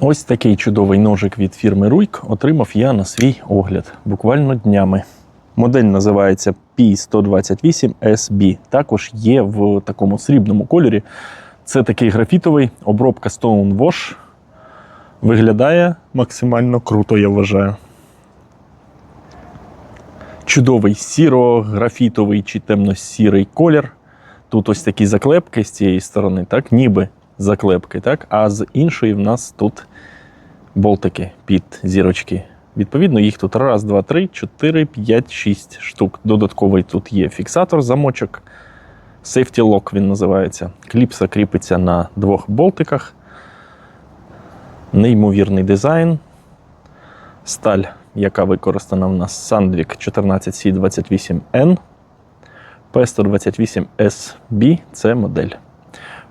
Ось такий чудовий ножик від фірми Руйк отримав я на свій огляд буквально днями. Модель називається P128SB. Також є в такому срібному кольорі. Це такий графітовий обробка Stone Wash. Виглядає максимально круто, я вважаю. Чудовий сіро-графітовий чи темно-сірий колір. Тут ось такі заклепки з цієї сторони, так, ніби заклепки, так, а з іншої в нас тут болтики під зірочки. Відповідно, їх тут раз, два, три, чотири, п'ять, шість штук. Додатковий тут є фіксатор, замочок. Safety Lock він називається. Кліпса кріпиться на двох болтиках. Неймовірний дизайн. Сталь, яка використана в нас Sandvik 14C28N. P128SB це модель.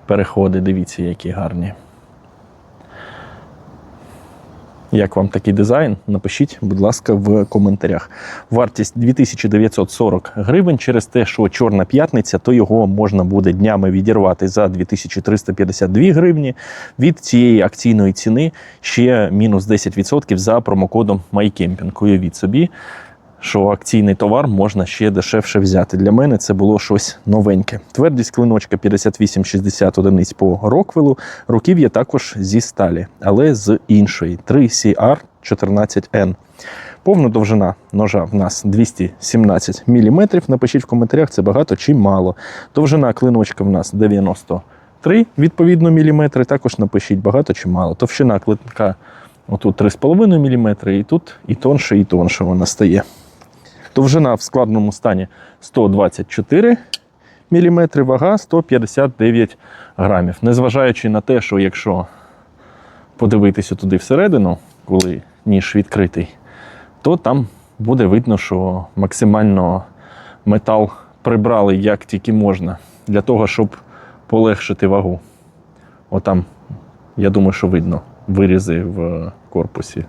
Переходи, дивіться, які гарні. Як вам такий дизайн? Напишіть, будь ласка, в коментарях. Вартість 2940 гривень. Через те, що Чорна п'ятниця, то його можна буде днями відірвати за 2352 гривні. Від цієї акційної ціни ще мінус 10% за промокодом MyCamping. Уявіть собі, що акційний товар можна ще дешевше взяти. Для мене це було щось новеньке. Твердість клиночка 58-60 одиниць по роквелу. Руків'я також зі сталі, але з іншої 3CR 14N. Повна довжина ножа в нас 217 мм. Напишіть в коментарях, це багато чи мало. Довжина клиночка в нас 93 відповідно міліметри. Також напишіть багато чи мало. Товщина клинка отут 3,5 мм, і тут і тонше, і тонше вона стає. Довжина в складному стані 124 мм, вага 159 грамів. Незважаючи на те, що якщо подивитися туди всередину, коли ніж відкритий, то там буде видно, що максимально метал прибрали як тільки можна, для того, щоб полегшити вагу. Отам, я думаю, що видно вирізи в корпусі.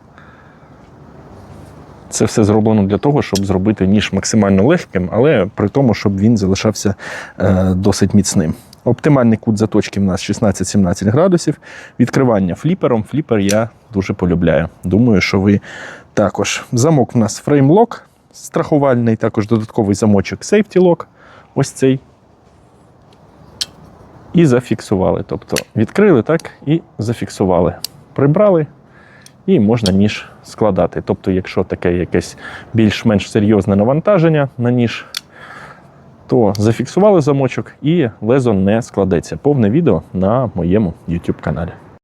Це все зроблено для того, щоб зробити ніж максимально легким, але при тому, щоб він залишався е, досить міцним. Оптимальний кут заточки в нас 16-17 градусів. Відкривання фліпером. Фліпер я дуже полюбляю. Думаю, що ви також. Замок в нас фреймлок страхувальний, також додатковий замочок Safety Lock. Ось цей. І зафіксували. Тобто відкрили так і зафіксували. Прибрали і можна ніж складати. Тобто, якщо таке якесь більш-менш серйозне навантаження на ніж, то зафіксували замочок і лезо не складеться. Повне відео на моєму YouTube каналі.